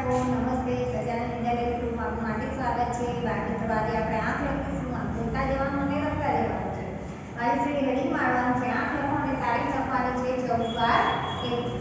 બાળકો નમસ્તે. સજાનંદ વિદ્યાલય સ્કૂલમાં આપનું હાર્દિક સ્વાગત છે. બાકી તો આજે આપણે આંખ લખીશું. બોલતા જવાનું અને લખતા જવાનું છે. આજે શ્રી હેડિંગ મારવાનું છે. આંખ લખો અને તારીખ લખવાની છે. ચૌદ બાર એકવીસ